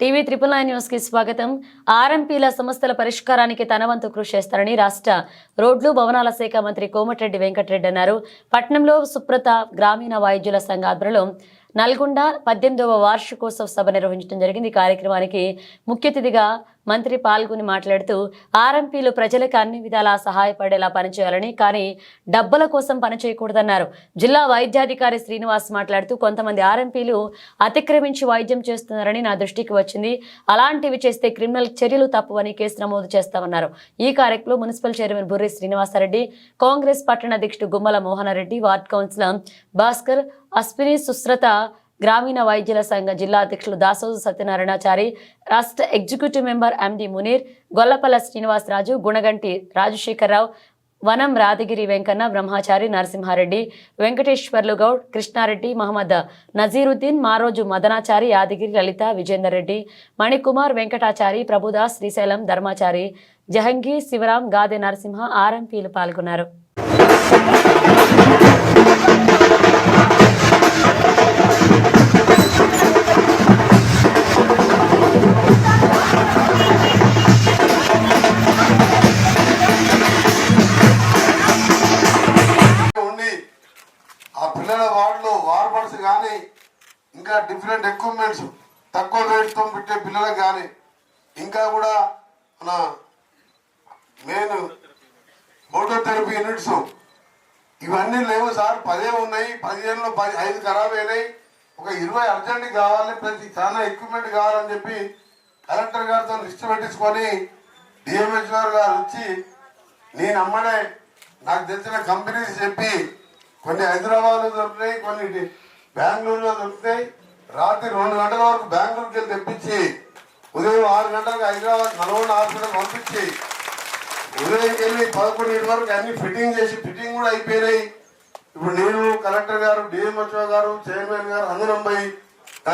TV triple nine న్యూస్కి స్వాగతం. ఆర్ఎంపీల సమస్యల పరిష్కారానికి తన వంతు కృషి చేస్తారని రాష్ట్ర రోడ్లు భవనాల శాఖ మంత్రి కోమటిరెడ్డి వెంకటరెడ్డి అన్నారు. పట్నంలో సుప్రత గ్రామీణ వాయిద్యుల సంఘ ఆధ్వర్యంలో నల్గొండ పద్దెనిమిదవ వార్షికోత్సవ సభ నిర్వహించడం జరిగింది. ఈ కార్యక్రమానికి ముఖ్య అతిథిగా మంత్రి పాల్గొని మాట్లాడుతూ ఆర్ఎంపీలు ప్రజలకు అన్ని విధాలా సహాయపడేలా పనిచేయాలని కానీ డబ్బుల కోసం పనిచేయకూడదన్నారు. జిల్లా వైద్యాధికారి శ్రీనివాస్ మాట్లాడుతూ కొంతమంది ఆర్ఎంపీలు అతిక్రమించి వైద్యం చేస్తున్నారని నా దృష్టికి వచ్చింది. అలాంటివి చేస్తే క్రిమినల్ చర్యలు తప్పవని కేసు నమోదు చేస్తామన్నారు. ఈ కార్యక్రమంలో మున్సిపల్ చైర్మన్ బుర్రి శ్రీనివాసరెడ్డి కాంగ్రెస్ పట్టణ అధ్యక్షుడు గుమ్మల మోహనరెడ్డి వార్డ్ కౌన్సిలర్ భాస్కర్ అశ్విని సుశ్రత గ్రామీణ వైద్యుల సంఘ జిల్లా అధ్యక్షులు దాసోజు సత్యనారాయణాచారి రాష్ట్ర executive member MD Munir Gollapalla Srinivasaraju Gunaganti Rajasekhararao Vanam Radhagiri Venkanna బ్రహ్మచారి నరసింహారెడ్డి వెంకటేశ్వర్లు గౌడ్ కృష్ణారెడ్డి మహమ్మద్ నజీరుద్దీన్ మారోజు మదనాచారి యాదగిరి లలిత విజేందర్ రెడ్డి మణికుమార్ వెంకటాచారి ప్రభుదాస్ శ్రీశైలం ధర్మాచారి జహంగీర్ శివరాం గాదె నరసింహ ఆర్ఎంపీలు పాల్గొన్నారు. పిల్లల వార్డులో వార్బర్స్ కానీ ఇంకా డిఫరెంట్ ఎక్విప్మెంట్స్ తక్కువ రేట్తో పెట్టే పిల్లలకు కానీ ఇంకా కూడా మన మెయిన్ ఫోటోథెరపీ యూనిట్స్ ఇవన్నీ లేవు సార్. పదే ఉన్నాయి. పదిహేనులో పది ఐదు ఖరాబ్ అయినాయి. ఒక ఇరవై అర్జెంట్ కావాలి. ప్రతి చాలా ఎక్విప్మెంట్ కావాలని చెప్పి కలెక్టర్ గారితో లిస్ట్ పెట్టించుకొని డిఎంహెచ్ గారు గారు వచ్చి నేను అమ్మడే నాకు తెలిసిన కంపెనీస్ చెప్పి కొన్ని హైదరాబాద్లో దొరుకుతాయి కొన్ని డి- బెంగళూరులో దొరుకుతాయి. రాత్రి రెండు గంటల వరకు బెంగళూరుకి వెళ్ళి తెప్పించి ఉదయం ఆరు గంటలకు హైదరాబాద్ నల్గొండ హాస్పిటల్ పంపించి ఉదయం వెళ్ళి పదకొండు వరకు అన్ని ఫిట్టింగ్ చేసి ఫిట్టింగ్ కూడా అయిపోయినాయి. ఇప్పుడు నేను కలెక్టర్ గారు డిఎంహెచ్ఓ గారు చైర్మన్ గారు అందరం పోయి